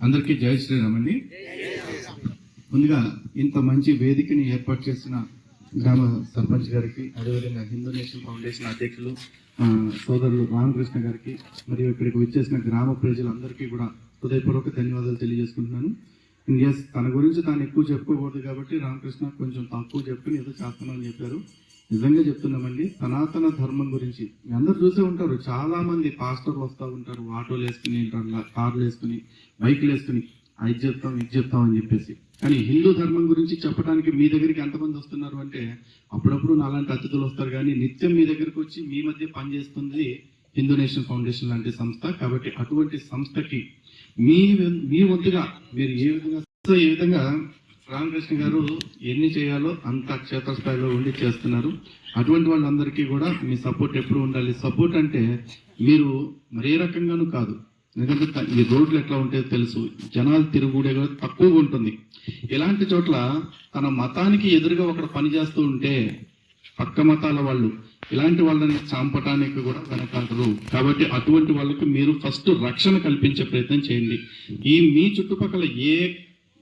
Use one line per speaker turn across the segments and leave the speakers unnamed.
అందరికీ జై శ్రీరామ్ అండి. ముందుగా ఇంత మంచి వేదికని ఏర్పాటు చేసిన గ్రామ సర్పంచ్ గారికి అదేవిధంగా హిందూ నేషనల్ ఫౌండేషన్ అధ్యక్షులు సోదరులు రామకృష్ణ గారికి మరియు ఇక్కడికి వచ్చేసిన గ్రామ ప్రజలందరికీ కూడా హృదయపూర్వక ధన్యవాదాలు తెలియజేసుకుంటున్నాను. ఎస్ తన గురించి తాను ఎక్కువ చెప్పుకోకూడదు కాబట్టి రామకృష్ణ కొంచెం తక్కువ చెప్పుకుని ఏదో చేస్తామని చెప్పారు. నిజంగా చెప్తున్నామండి సనాతన ధర్మం గురించి. మీ అందరు చూసే ఉంటారు చాలా మంది పాస్టర్లు వస్తూ ఉంటారు ఆటోలు వేసుకుని కార్లు వేసుకుని బైక్లు వేసుకుని అది చెప్తాం ఇది చెప్తాం అని చెప్పేసి. కానీ హిందూ ధర్మం గురించి చెప్పడానికి మీ దగ్గరికి ఎంతమంది వస్తున్నారు అంటే అప్పుడప్పుడు నాలాంటి అతిథులు వస్తారు కానీ నిత్యం మీ దగ్గరికి వచ్చి మీ మధ్య పనిచేస్తుంది హిందూ నేషన్ ఫౌండేషన్ లాంటి సంస్థ. కాబట్టి అటువంటి సంస్థకి మీ మీ వంతుగా మీరు ఏ విధంగా ఏ విధంగా రామకృష్ణ గారు ఎన్ని చేయాలో అంత క్షేత్రస్థాయిలో ఉండి చేస్తున్నారు. అటువంటి వాళ్ళందరికీ కూడా మీ సపోర్ట్ ఎప్పుడు ఉండాలి? సపోర్ట్ అంటే మీరు మరే రకంగానూ కాదు. ఎందుకంటే ఈ రోడ్లు ఎట్లా ఉంటాయో తెలుసు. జనాలు తిరుగుడే కూడా తక్కువగా ఉంటుంది. ఇలాంటి చోట్ల తన మతానికి ఎదురుగా ఒకడు పని చేస్తూ ఉంటే పక్క మతాల వాళ్ళు ఇలాంటి వాళ్ళని చంపటానికి కూడా వెనకాడరు. కాబట్టి అటువంటి వాళ్ళకి మీరు ఫస్ట్ రక్షణ కల్పించే ప్రయత్నం చేయండి. ఈ మీ చుట్టుపక్కల ఏ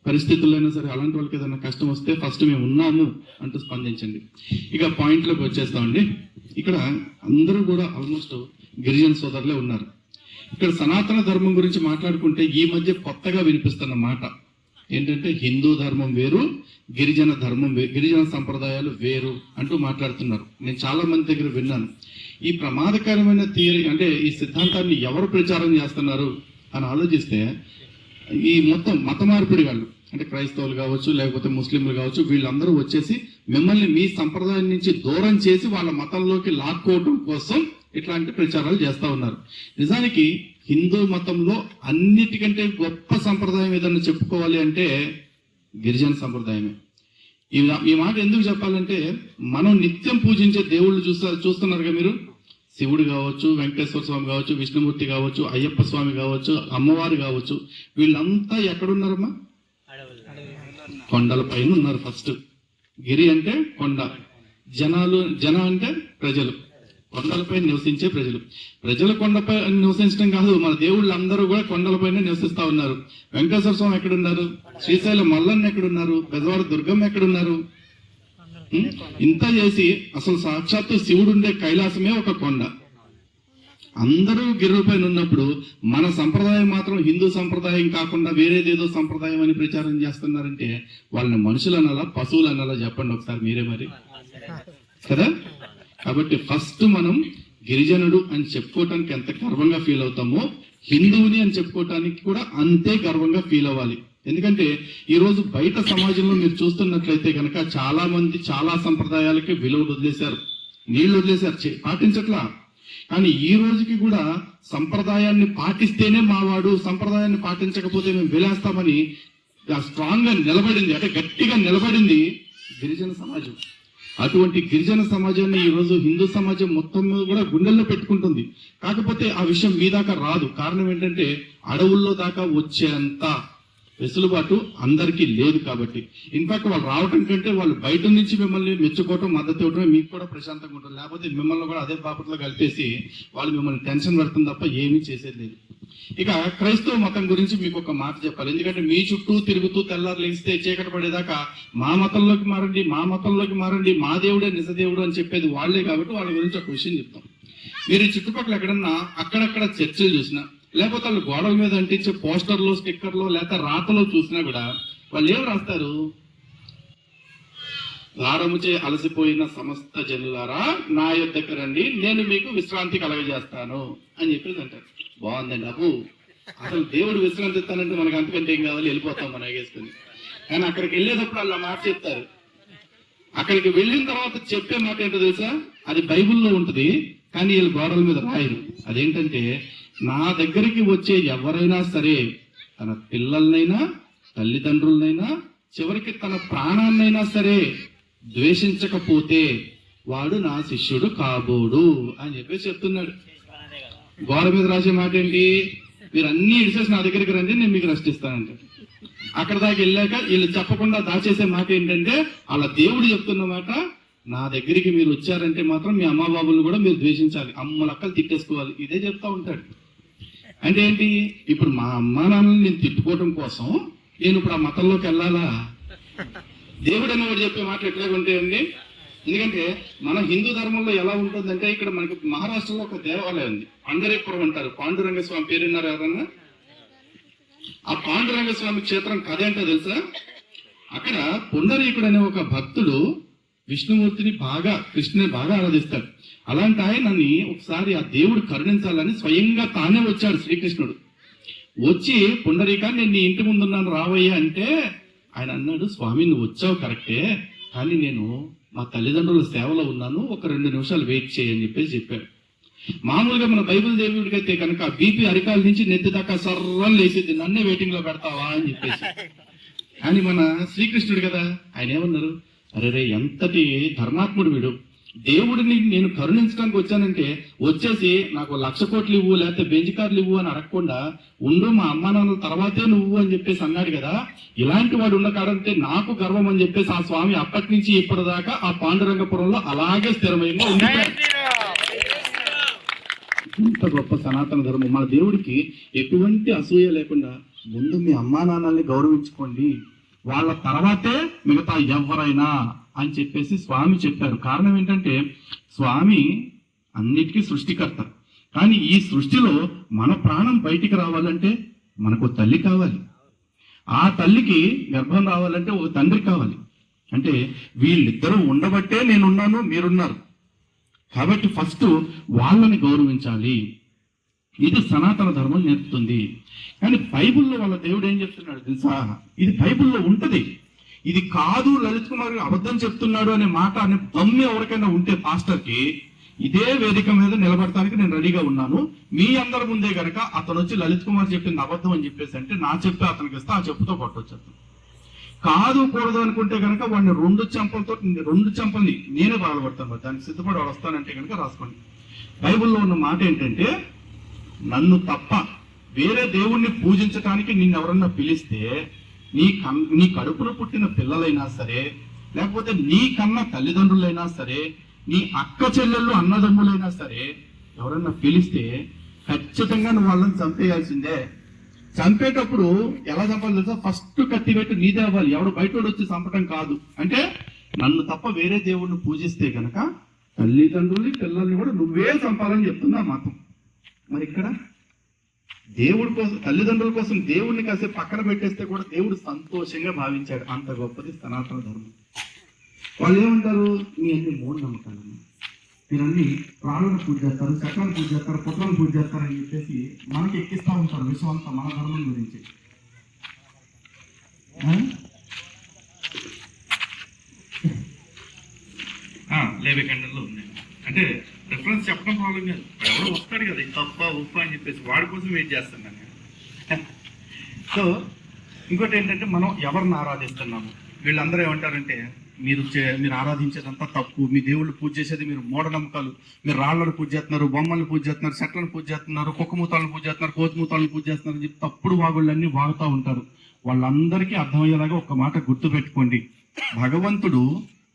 పరిస్థితుల్లో సరే అలాంటి వాళ్ళకి ఏదైనా కష్టం వస్తే ఫస్ట్ మేము ఉన్నాము అంటూ స్పందించండి. ఇక పాయింట్లోకి వచ్చేస్తామండి. ఇక్కడ అందరూ కూడా ఆల్మోస్ట్ గిరిజన సోదరులే ఉన్నారు. ఇక్కడ సనాతన ధర్మం గురించి మాట్లాడుకుంటే ఈ మధ్య కొత్తగా వినిపిస్తున్న మాట ఏంటంటే హిందూ ధర్మం వేరు గిరిజన ధర్మం వే- గిరిజన సంప్రదాయాలు వేరు అంటూ మాట్లాడుతున్నారు. నేను చాలా మంది దగ్గర విన్నాను. ఈ ప్రమాదకరమైన థియరీ అంటే ఈ సిద్ధాంతాన్ని ఎవరు ప్రచారం చేస్తున్నారు అని ఆలోచిస్తే ఈ మొత్తం మత మార్పిడి వాళ్ళు అంటే క్రైస్తవులు కావచ్చు లేకపోతే ముస్లింలు కావచ్చు వీళ్ళందరూ వచ్చేసి మిమ్మల్ని మీ సంప్రదాయం నుంచి దూరం చేసి వాళ్ళ మతంలోకి లాక్కోవడం కోసం ఇట్లాంటి ప్రచారాలు చేస్తూ ఉన్నారు. నిజానికి హిందూ మతంలో అన్నిటికంటే గొప్ప సంప్రదాయం ఏదన్నా చెప్పుకోవాలి అంటే గిరిజన సంప్రదాయమే. ఈ ఈ మాట ఎందుకు చెప్పాలంటే మనం నిత్యం పూజించే దేవుళ్ళు చూస్తా చూస్తున్నారుగా మీరు? శివుడు కావచ్చు వెంకటేశ్వర స్వామి కావచ్చు విష్ణుమూర్తి కావచ్చు అయ్యప్ప స్వామి కావచ్చు అమ్మవారు కావచ్చు వీళ్ళంతా ఎక్కడున్నారమ్మా? కొండల పైన ఉన్నారు ఫస్ట్. గిరి అంటే కొండ. జనాలు జన అంటే ప్రజలు. కొండలపై నివసించే ప్రజలు. ప్రజలు కొండపై నివసించడం కాదు మన దేవుళ్ళు అందరూ కూడా కొండలపైనే నివసిస్తా ఉన్నారు. వెంకటేశ్వర స్వామి ఎక్కడున్నారు? శ్రీశైలం మల్లన్న ఎక్కడున్నారు? పెదవాడ దుర్గమ్మ ఎక్కడున్నారు? ఇంత చేసి అసలు సాక్షాత్తు శివుడు ఉండే కైలాసమే ఒక కొండ. అందరూ గిర్ర పైన ఉన్నప్పుడు మన సంప్రదాయం మాత్రం హిందూ సంప్రదాయం కాకుండా వేరేదేదో సంప్రదాయం అని ప్రచారం చేస్తున్నారంటే వాళ్ళని మనుషులు అనాలా పశువులు అనాలా చెప్పండి ఒకసారి మీరే మరి. కదా? కాబట్టి ఫస్ట్ మనం గిరిజనుడు అని చెప్పుకోవటానికి ఎంత గర్వంగా ఫీల్ అవుతామో హిందువుని అని చెప్పుకోవటానికి కూడా అంతే గర్వంగా ఫీల్ అవ్వాలి. ఎందుకంటే ఈరోజు బయట సమాజంలో మీరు చూస్తున్నట్లయితే కనుక చాలా మంది చాలా సంప్రదాయాలకి విలువలు వదిలేశారు నీళ్ళు వదిలేశారు చే- పాటించట్లా. కానీ ఈ రోజుకి కూడా సంప్రదాయాన్ని పాటిస్తేనే మావాడు సంప్రదాయాన్ని పాటించకపోతే మేము వెలేస్తామని స్ట్రాంగ్గా నిలబడింది అంటే గట్టిగా నిలబడింది గిరిజన సమాజం. అటువంటి గిరిజన సమాజాన్ని ఈరోజు హిందూ సమాజం మొత్తం మీద కూడా గుండెల్లో పెట్టుకుంటుంది. కాకపోతే ఆ విషయం మీ దాకా రాదు. కారణం ఏంటంటే అడవుల్లో దాకా వచ్చేంత వెసులుబాటు అందరికీ లేదు కాబట్టి. ఇన్ఫాక్ట్ వాళ్ళు రావటం కంటే వాళ్ళు బయట నుంచి మిమ్మల్ని మెచ్చుకోవటం మద్దతు ఇవ్వటం మీకు కూడా ప్రశాంతంగా ఉంటుంది. లేకపోతే మిమ్మల్ని కూడా అదే బాపట్లో కలిపేసి వాళ్ళు మిమ్మల్ని టెన్షన్ పెడతాం తప్ప ఏమీ చేసేది లేదు. ఇక క్రైస్తవ మతం గురించి మీకు ఒక మాట చెప్పాలి. ఎందుకంటే మీ చుట్టూ తిరుగుతూ తెల్లారు లేస్తే చీకటి పడేదాకా మా మతంలోకి మారండి మా మతంలోకి మారండి మా దేవుడే నిజ దేవుడు అని చెప్పేది వాళ్ళే కాబట్టి వాళ్ళ గురించి ఒక విషయం చెప్తాం. మీరు చుట్టుపక్కల ఎక్కడన్నా అక్కడక్కడ చర్చలు చూసినా లేకపోతే వాళ్ళు గోడల మీద అంటించే పోస్టర్లు స్టిక్కర్లు లేకపోతే రాతలో చూసినా కూడా వాళ్ళు ఏం రాస్తారు? భారముచే అలసిపోయిన సమస్త జనులారా నా యొద్దకు రండి నేను మీకు విశ్రాంతి కలగజేస్తాను అని చెప్పేసి అంటారు. బాగుందండి అబ్బు అసలు దేవుడు విశ్రాంతి ఇస్తానంటే మనకు అంతకంటే ఏం కావాలి? వెళ్ళిపోతాం మనం ఎగేసుకుని కానీ అక్కడికి వెళ్ళేటప్పుడు అలా మాట చెప్తారు. అక్కడికి వెళ్ళిన తర్వాత చెప్పే మాట ఏంటో తెలుసా? అది బైబిల్లో ఉంటుంది కానీ వీళ్ళు గోడల మీద రాయరు. అదేంటంటే నా దగ్గరికి వచ్చే ఎవరైనా సరే తన పిల్లలనైనా తల్లిదండ్రులనైనా చివరికి తన ప్రాణాన్నైనా సరే ద్వేషించకపోతే వాడు నా శిష్యుడు కాబోడు అని చెప్పేసి చెప్తున్నాడు. గోడ మీద రాసే మాట ఏంటి? మీరు అన్ని ఇడిసేసి నా దగ్గరికి రండి నేను మీకు రెస్ట్ ఇస్తానంట. అక్కడ దాకా వెళ్ళాక వీళ్ళు చెప్పకుండా దాచేసే మాట ఏంటంటే అలా దేవుడు చెప్తున్న మాట నా దగ్గరికి మీరు వచ్చారంటే మాత్రం మీ అమ్మ బాబులను కూడా మీరు ద్వేషించాలి. అమ్మలక్కలు తిట్టేసుకోవాలి. ఇదే చెప్తా ఉంటాడు. అంటే ఏంటి ఇప్పుడు మా అమ్మ నాన్నని నేను తిట్టుకోవడం కోసం నేను ఇప్పుడు ఆ మతంలోకి వెళ్ళాలా? దేవుడు అన్నవాడు చెప్పే మాట ఎట్లా ఉంటాయండి ఎందుకంటే మన హిందూ ధర్మంలో ఎలా ఉంటుందంటే ఇక్కడ మనకి మహారాష్ట్రలో ఒక దేవాలయం ఉంది. పండరీపురం అంటారు. పాండురంగ స్వామి పేరు విన్నారు ఎవరన్నా? ఆ పాండురంగ స్వామి క్షేత్రం కథ ఏంటో తెలుసా? అక్కడ పుండరీకుడు అనే ఒక భక్తుడు విష్ణుమూర్తిని బాగా కృష్ణుని బాగా ఆరాధిస్తాడు. అలాంటి ఆయనని ఒకసారి ఆ దేవుడు కరుణించాలని స్వయంగా తానే వచ్చాడు శ్రీకృష్ణుడు. వచ్చి పుండరీక నేను నీ ఇంటి ముందున్నాను రావయ్యా అంటే ఆయన అన్నాడు స్వామి నువ్వు వచ్చావు కరెక్టే కానీ నేను మా తల్లిదండ్రుల సేవలో ఉన్నాను ఒక రెండు నిమిషాలు వెయిట్ చేయని చెప్పేసి చెప్పాడు. మామూలుగా మన బైబిల్ దేవుడికి అయితే కనుక బీపీ అరికాల నుంచి నెత్తి దాకా సర్రం లేసేది నన్నే వెయిటింగ్లో పెడతావా అని చెప్పేసి. కానీ మన శ్రీకృష్ణుడు కదా ఆయన ఏమన్నారు? అరే రే ఎంతటి ధర్మాత్ముడు వీడు. దేవుడిని నేను కరుణించడానికి వచ్చానంటే వచ్చేసి నాకు లక్ష కోట్లు ఇవ్వు లేకపోతే బెంచ్ కార్లు ఇవ్వు అని అడగకుండా ఉండు మా అమ్మ నాన్నల తర్వాతే నువ్వు అని చెప్పేసి అన్నాడు కదా. ఇలాంటి వాడు ఉన్న కాడంటే నాకు గర్వం అని చెప్పేసి ఆ స్వామి అప్పటి నుంచి ఇప్పటిదాకా ఆ పాండురంగపురంలో అలాగే స్థిరమైన ఉండిపోయాడు ఇంత గొప్ప సనాతన ధర్మం. మన దేవుడికి ఎటువంటి అసూయ లేకుండా ముందు మీ అమ్మా నాన్నల్ని గౌరవించుకోండి. వాళ్ళ తర్వాతే మిగతా ఎవరైనా అని చెప్పేసి స్వామి చెప్పారు. కారణం ఏంటంటే స్వామి అన్నిటికీ సృష్టికర్త. కానీ ఈ సృష్టిలో మన ప్రాణం బయటికి రావాలంటే మనకు తల్లి కావాలి. ఆ తల్లికి గర్భం రావాలంటే ఒక తండ్రి కావాలి. అంటే వీళ్ళిద్దరూ ఉండబట్టే నేనున్నాను మీరున్నారు. కాబట్టి ఫస్ట్ వాళ్ళని గౌరవించాలి. ఇది సనాతన ధర్మం నేర్పుతుంది. కానీ బైబిల్లో వాళ్ళ దేవుడు ఏం చెప్తున్నాడు తెలుసా? ఇది బైబిల్లో ఉంటుంది. ఇది కాదు లలిత్ కుమార్ అబద్ధం చెప్తున్నాడు అనే మాట అనే దమ్మి ఎవరికైనా ఉంటే పాస్టర్కి ఇదే వేదిక మీద నిలబడటానికి నేను రెడీగా ఉన్నాను. మీ అందరి ముందే గనక అతను వచ్చి లలిత్ కుమార్ చెప్పింది అబద్ధం అని చెప్పేసి అంటే నా చెప్పి అతనికి ఇస్తే ఆ చెప్పుతో కొట్టొచ్చు అతను కాదు కూడదు అనుకుంటే కనుక వాడిని రెండు చెంపలతో రెండు చెంపల్ని నేనే బాధపడతాను. దానికి సిద్ధపడి వాడు వస్తానంటే కనుక రాసుకోండి. బైబిల్లో ఉన్న మాట ఏంటంటే నన్ను తప్ప వేరే దేవుణ్ణి పూజించటానికి నిన్నెవరన్నా పిలిస్తే నీ కన్ నీ కడుపున పుట్టిన పిల్లలైనా సరే లేకపోతే నీ కన్న తల్లిదండ్రులైనా సరే నీ అక్క చెల్లెళ్ళు అన్నదమ్ములైనా సరే ఎవరన్నా పిలిస్తే ఖచ్చితంగా నువ్వు వాళ్ళని చంపేయాల్సిందే. చంపేటప్పుడు ఎలా చంపాలి తెలుసా? ఫస్ట్ కత్తి పెట్టి నీదే అవ్వాలి. ఎవడు బయట వచ్చి చంపటం కాదు. అంటే నన్ను తప్ప వేరే దేవుణ్ణి పూజిస్తే గనక తల్లిదండ్రుల్ని పిల్లల్ని కూడా నువ్వే చంపాలని చెప్తుందా మాత్రం మరి ఇక్కడ దేవుడి కోసం తల్లిదండ్రుల కోసం దేవుడిని కాసేపు పక్కన పెట్టేస్తే కూడా దేవుడు సంతోషంగా భావించాడు. అంత గొప్పది సనాతన ధర్మం. వాళ్ళు ఏమంటారు? మీ అన్ని మూఢ నమ్మకాలు మీరు అన్ని పూజ చేస్తారు చక్రాలను పూజ చేస్తారు పుట్లను పూజ చేస్తారు అని చెప్పేసి మనకి ఎక్కిస్తూ ఉంటారు విషయం అంతా మన ధర్మం గురించి. లేవే కండల్లో ఉన్నాయి. అంటే డిఫరెన్స్ చెప్పడం ప్రాబ్లం కాదు ఎవడో వస్తాడు కదా తప్ప ఉప్ప అని చెప్పేసి వాడి కోసం వెయిట్ చేస్తాను నేను. సో ఇంకోటి ఏంటంటే మనం ఎవరిని ఆరాధిస్తున్నాము? వీళ్ళందరూ ఏమంటారంటే మీరు చే- మీరు ఆరాధించేదంతా తప్పు మీ దేవుళ్ళు పూజ చేసేది మీరు మూఢనమ్మకాలు మీరు రాళ్ళను పూజ చేస్తున్నారు బొమ్మలను పూజ చేస్తున్నారు చెట్లను పూజ చేస్తున్నారు కుక్కమూతాలను పూజ చేస్తున్నారు కోతిమూతాలను పూజ చేస్తున్నారు అని చెప్పి తప్పుడు వాగుళ్ళన్నీ వాగుతూ ఉంటారు. వాళ్ళందరికీ అర్థమయ్యేలాగా ఒక మాట గుర్తు పెట్టుకోండి భగవంతుడు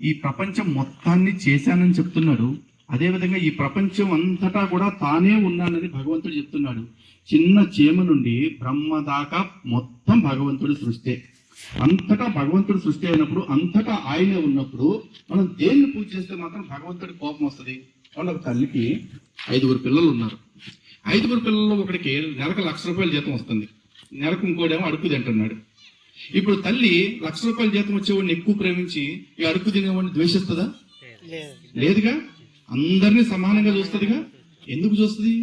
ఈ ప్రపంచం మొత్తాన్ని చేశానని చెప్తున్నాడు. అదేవిధంగా ఈ ప్రపంచం అంతటా కూడా తానే ఉన్నానని భగవంతుడు చెప్తున్నాడు. చిన్న చీమ నుండి బ్రహ్మ దాకా మొత్తం భగవంతుడి సృష్టి. అంతటా భగవంతుడు సృష్టి అయినప్పుడు అంతటా ఆయనే ఉన్నప్పుడు మనం దేన్ని పూజ చేస్తే మాత్రం భగవంతుడి కోపం వస్తుంది? వాళ్ళ తల్లికి ఐదుగురు పిల్లలు ఉన్నారు. ఐదుగురు పిల్లల్లో ఒకడికి నెలకు లక్ష రూపాయల జీతం వస్తుంది. నెలకు ఇంకోడేమో అడుగు తింటున్నాడు. ఇప్పుడు తల్లి లక్ష రూపాయల జీతం వచ్చేవాడిని ఎక్కువ ప్రేమించి ఈ అడుగు తినేవాడిని ద్వేషిస్తుందా? లేదుగా? అందరినీ సమానంగా చూస్తుందిగా? ఎందుకు చూస్తుంది?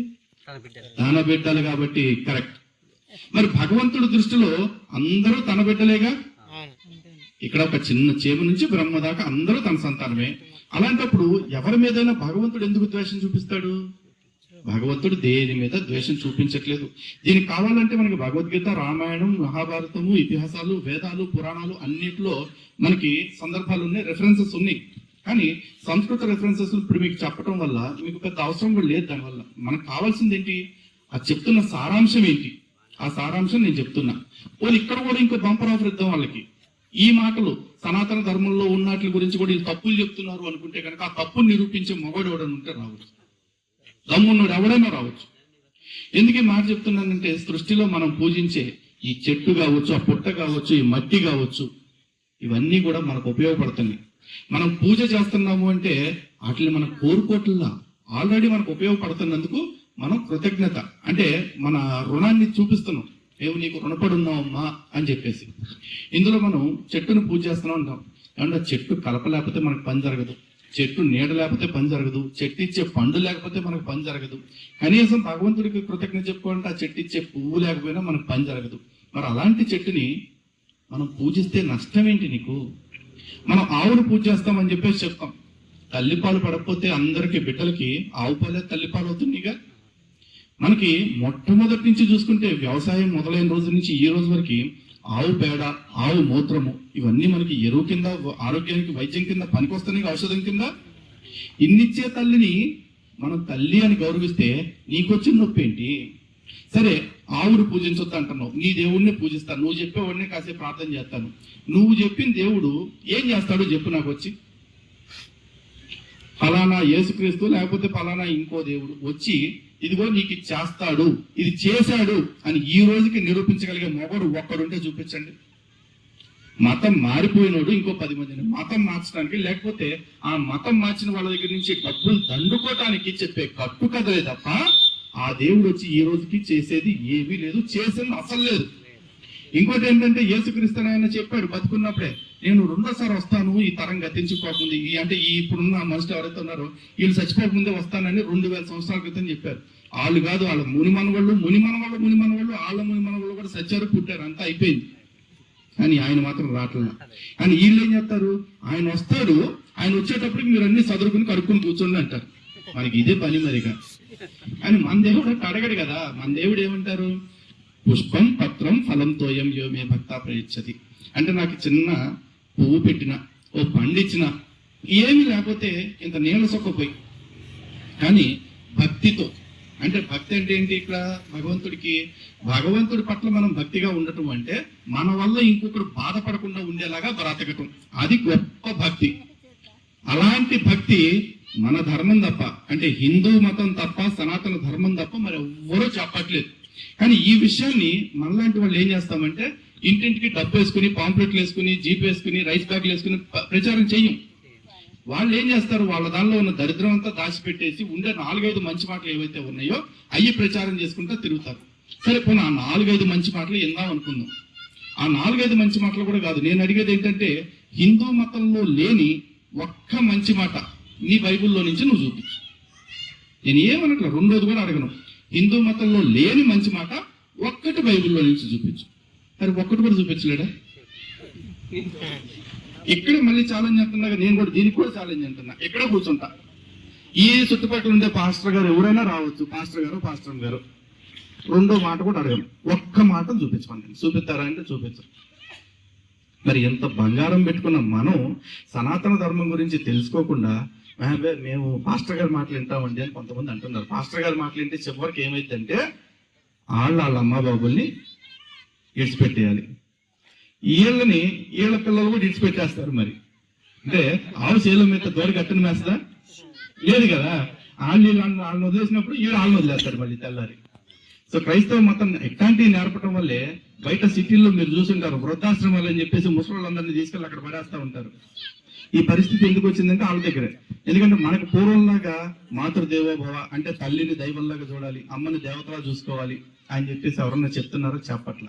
తన బిడ్డలు కాబట్టి కరెక్ట్. మరి భగవంతుడి దృష్టిలో అందరూ తన బిడ్డలేగా? ఇక్కడ ఒక చిన్న చీమ నుంచి బ్రహ్మ దాకా అందరూ తన సంతానమే. అలాంటప్పుడు ఎవరి మీదైనా భగవంతుడు ఎందుకు ద్వేషం చూపిస్తాడు? భగవంతుడు దేని మీద ద్వేషం చూపించట్లేదు. దీనికి కావాలంటే మనకి భగవద్గీత రామాయణం మహాభారతము ఇతిహాసాలు వేదాలు పురాణాలు అన్నిటిలో మనకి సందర్భాలు ఉన్నాయి రెఫరెన్సెస్ ఉన్నాయి. కానీ సంస్కృత రెఫరెన్సెస్ ఇప్పుడు మీకు చెప్పడం వల్ల మీకు పెద్ద అవసరం కూడా లేదు దానివల్ల. మనకు కావాల్సింది ఏంటి? అది చెప్తున్న సారాంశం ఏంటి? ఆ సారాంశం నేను చెప్తున్నా. పోనీ ఇక్కడ కూడా ఇంకో బంపర్ ఆఫర్ ఇద్దాం వాళ్ళకి. ఈ మాటలు సనాతన ధర్మంలో ఉన్నట్ల గురించి కూడా వీళ్ళు తప్పులు చెప్తున్నారు అనుకుంటే కనుక ఆ తప్పును నిరూపించే మొగడు ఎవడని ఉంటే రావచ్చు. దమ్మున్నోడు ఎవడైనా రావచ్చు. ఎందుకు ఈ మాట చెప్తున్నానంటే సృష్టిలో మనం పూజించే ఈ చెట్టు కావచ్చు ఆ పుట్ట కావచ్చు ఈ మట్టి కావచ్చు ఇవన్నీ కూడా మనకు ఉపయోగపడుతున్నాయి. మనం పూజ చేస్తున్నాము అంటే వాటిని మనం కోరుకోవట్లా ఆల్రెడీ మనకు ఉపయోగపడుతున్నందుకు మనం కృతజ్ఞత. అంటే మన రుణాన్ని చూపిస్తున్నాం. మేము నీకు రుణపడి ఉన్నామమ్మా అని చెప్పేసి. ఇందులో మనం చెట్టును పూజ చేస్తున్నాం అంటాం. ఏమన్నా చెట్టు కలప లేకపోతే మనకు పని జరగదు. చెట్టు నీడ లేకపోతే పని జరగదు. చెట్టు ఇచ్చే పండు లేకపోతే మనకు పని జరగదు. కనీసం భగవంతుడికి కృతజ్ఞత చెప్పుకోవాలంటే ఆ చెట్టు ఇచ్చే పువ్వు లేకపోయినా మనకు పని జరగదు. మరి అలాంటి చెట్టుని మనం పూజిస్తే నష్టం ఏంటి నీకు? మనం ఆవును పూజ చేస్తామని చెప్పేసి చెప్తాం. తల్లిపాలు పడకపోతే అందరికి బిడ్డలకి ఆవు పాలే తల్లిపాలు అవుతుందిగా మనకి మొట్టమొదటి నుంచి చూసుకుంటే వ్యవసాయం మొదలైన రోజు నుంచి ఈ రోజు వరకు ఆవు పేడ ఆవు మూత్రము ఇవన్నీ మనకి ఎరువు కింద ఆరోగ్యానికి వైద్యం కింద పనికొస్తున్నాయి ఔషధం కింద. ఇన్నిచ్చే తల్లిని మనం తల్లి అని గౌరవిస్తే నీకొచ్చిన నొప్పి ఏంటి సరే ఆవును పూజించొద్దు అంటున్నావు. నీ దేవుడిని పూజిస్తాను నువ్వు చెప్పేవాడిని కాసేపు ప్రార్థన చేస్తాను. నువ్వు చెప్పిన దేవుడు ఏం చేస్తాడో చెప్పు నాకు వచ్చి. ఫలానా యేసుక్రీస్తు లేకపోతే ఫలానా ఇంకో దేవుడు వచ్చి ఇదిగో నీకు ఇది చేస్తాడు ఇది చేశాడు అని ఈ రోజుకి నిరూపించగలిగే మొగడు ఒక్కడుంటే చూపించండి. మతం మారిపోయినోడు ఇంకో పది మందిని మతం మార్చడానికి లేకపోతే ఆ మతం మార్చిన వాళ్ళ దగ్గర నుంచి డబ్బులు దండుకోవటానికి చెప్పే కట్టు కదలే తప్ప ఆ దేవుడు వచ్చి ఈ రోజుకి చేసేది ఏమీ లేదు చేసింది అసలు లేదు. ఇంకోటి ఏంటంటే యేసుక్రీస్తు ఆయన చెప్పాడు బతుకున్నప్పుడే నేను రెండోసారి వస్తాను ఈ తరం గతించుకోకముందు ఈ అంటే ఈ ఇప్పుడున్న మనుషులు ఎవరైతే ఉన్నారో వీళ్ళు చచ్చిపోకముందే వస్తానని రెండు వేల సంవత్సరాల క్రితం చెప్పారు. వాళ్ళు కాదు వాళ్ళ ముని మనవాళ్ళు ముని మనవాళ్ళు ముని మనవాళ్ళు వాళ్ళ ముని మనవాళ్ళు కూడా సచ్చారు పుట్టారు అంతా అయిపోయింది. కానీ ఆయన మాత్రం రావట్లేదు. కానీ వీళ్ళు ఏం చేస్తారు? ఆయన వస్తాడు ఆయన వచ్చేటప్పటికి మీరు అన్ని సదురుకుని కడుక్కుని కూర్చోండి అంటారు. మనకి ఇదే పని మరిక కానీ మన దేవుడు అడగడు కదా. మన దేవుడు ఏమంటారు? పుష్పం పత్రం ఫలం తోయం యో మే భక్త ప్రయచ్చతి. అంటే నాకు చిన్న పువ్వు పెట్టిన ఓ పండిచ్చిన ఏమి లేకపోతే ఇంత నీళ్ళ సొక్కపోయి కానీ భక్తితో అంటే భక్తి అంటే ఏంటి ఇక్కడ? భగవంతుడికి భగవంతుడి పట్ల మనం భక్తిగా ఉండటం అంటే మన వల్ల ఇంకొకరు బాధపడకుండా ఉండేలాగా బ్రతకటం అది గొప్ప భక్తి. అలాంటి భక్తి మన ధర్మం తప్ప అంటే హిందూ మతం తప్ప సనాతన ధర్మం తప్ప మరి ఎవ్వరూ చెప్పట్లేదు. కానీ ఈ విషయాన్ని మనలాంటి వాళ్ళు ఏం చేస్తామంటే ఇంటింటికి డబ్బు వేసుకుని పాంప్లెట్లు వేసుకుని జీప్ వేసుకుని రైస్ బ్యాగ్లు వేసుకుని ప్రచారం చెయ్యం. వాళ్ళు ఏం చేస్తారు? వాళ్ళ దానిలో ఉన్న దరిద్రం అంతా దాచిపెట్టేసి ఉండే నాలుగైదు మంచి మాటలు ఏవైతే ఉన్నాయో అవి ప్రచారం చేసుకుంటూ తిరుగుతారు. సరే పోనీ ఆ నాలుగైదు మంచి మాటలు విందాం అనుకుందాం. ఆ నాలుగైదు మంచి మాటలు కూడా కాదు. నేను అడిగేది ఏంటంటే హిందూ మతంలో లేని ఒక్క మంచి మాట నీ బైబిల్లో నుంచి నువ్వు చూపించు. నేను ఏమనట్లే? రెండోది కూడా అడగను. హిందూ మతంలో లేని మంచి మాట ఒక్కటి బైబిల్లో నుంచి చూపించు. మరి ఒక్కటి కూడా చూపించలేడా? ఇక్కడ మళ్ళీ ఛాలెంజ్ అంటున్నా నేను కూడా దీనికి కూడా ఛాలెంజ్ అంటున్నా ఇక్కడ కూర్చుంటా. ఈ చుట్టుపక్కల ఉండే పాస్టర్ గారు ఎవరైనా రావచ్చు. పాస్టర్ గారు పాస్టర్ గారు. రెండో మాట కూడా అడగను. ఒక్క మాట చూపించమని చూపిస్తారా అంటే చూపించరు మరి ఎంత బంగారం పెట్టుకున్న మనం సనాతన ధర్మం గురించి తెలుసుకోకుండా మేము పాస్టర్ గారు మాటలు వింటామండి అని కొంతమంది అంటున్నారు. పాస్టర్ గారు మాటలు వింటే చివరికి ఏమైందంటే వాళ్ళ వాళ్ళ అమ్మ బాబుల్ని ఇడిచిపెట్టేయాలి వీళ్ళని వీళ్ళ పిల్లలు కూడా ఇడిచిపెట్టేస్తారు మరి. అంటే ఆవు శీలం మీద దోరి కట్టిన మేస్తదా లేదు కదా. వాళ్ళు వీళ్ళు వాళ్ళని వదిలేసినప్పుడు వీళ్ళు వాళ్ళని వదిలేస్తారు మళ్ళీ తెల్లారి. సో క్రైస్తవ మతం ఎట్లాంటివి నేర్పడం వల్లే బయట సిటీల్లో మీరు చూసుంటారు వృద్ధాశ్రమాలు అని చెప్పేసి ముసలి వాళ్ళందరినీ తీసుకెళ్ళి అక్కడ పడేస్తూ ఉంటారు. ఈ పరిస్థితి ఎందుకు వచ్చిందంటే వాళ్ళ దగ్గరే. ఎందుకంటే మనకు పూర్వంలాగా మాతృ దేవోభవ అంటే తల్లిని దైవంలాగా చూడాలి అమ్మని దేవతలా చూసుకోవాలి అని చెప్పేసి ఎవరన్నా చెప్తున్నారో చెప్పట్ల.